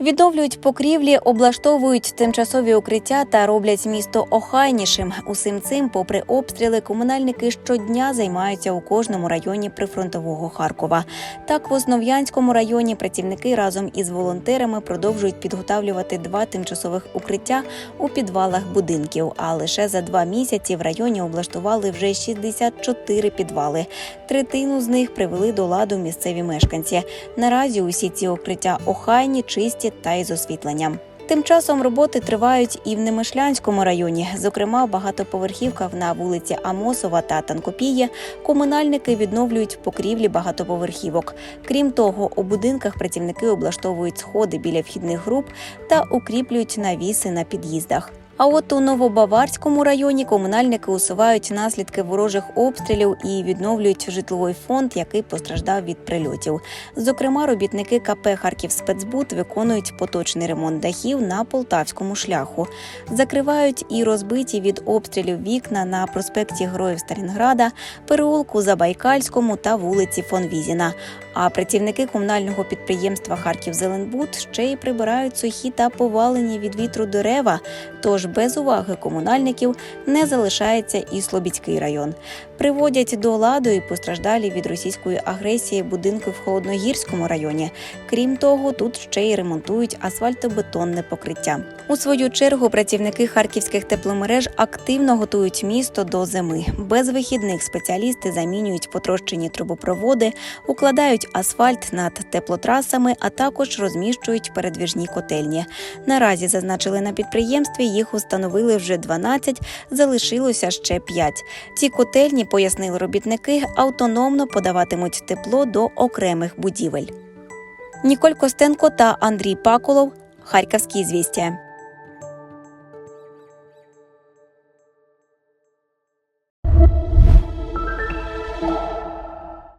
Відновлюють покрівлі, облаштовують тимчасові укриття та роблять місто охайнішим. Усім цим, попри обстріли, комунальники щодня займаються у кожному районі прифронтового Харкова. Так, в Основ'янському районі працівники разом із волонтерами продовжують підготавлювати два тимчасових укриття у підвалах будинків. А лише за два місяці в районі облаштували вже 64 підвали. Третину з них привели до ладу місцеві мешканці. Наразі усі ці укриття охайні, чисті та із освітленням. Тим часом роботи тривають і в Немишлянському районі. Зокрема, в багатоповерхівках на вулиці Амосова та Танкопії комунальники відновлюють покрівлі багатоповерхівок. Крім того, у будинках працівники облаштовують сходи біля вхідних груп та укріплюють навіси на під'їздах. А от у Новобаварському районі комунальники усувають наслідки ворожих обстрілів і відновлюють житловий фонд, який постраждав від прильотів. Зокрема, робітники КП «Харківспецбуд» виконують поточний ремонт дахів на полтавському шляху, закривають і розбиті від обстрілів вікна на проспекті Героїв Сталінграда, переулку Забайкальському та вулиці фон Візіна. А працівники комунального підприємства «Харківзеленбуд» ще й прибирають сухі та повалені від вітру дерева. Тож без уваги комунальників не залишається і Слобідський район. Приводять до ладу і постраждалі від російської агресії будинки в Холодногірському районі. Крім того, тут ще й ремонтують асфальтобетонне покриття. У свою чергу працівники харківських тепломереж активно готують місто до зими. Без вихідних спеціалісти замінюють потрощені трубопроводи, укладають асфальт над теплотрасами, а також розміщують передвіжні котельні. Наразі зазначили на підприємстві, їх установили вже 12, залишилося ще 5. Ці котельні, пояснили робітники, автономно подаватимуть тепло до окремих будівель. Ніколь Костенко та Андрій Паколов. Харківські звістя.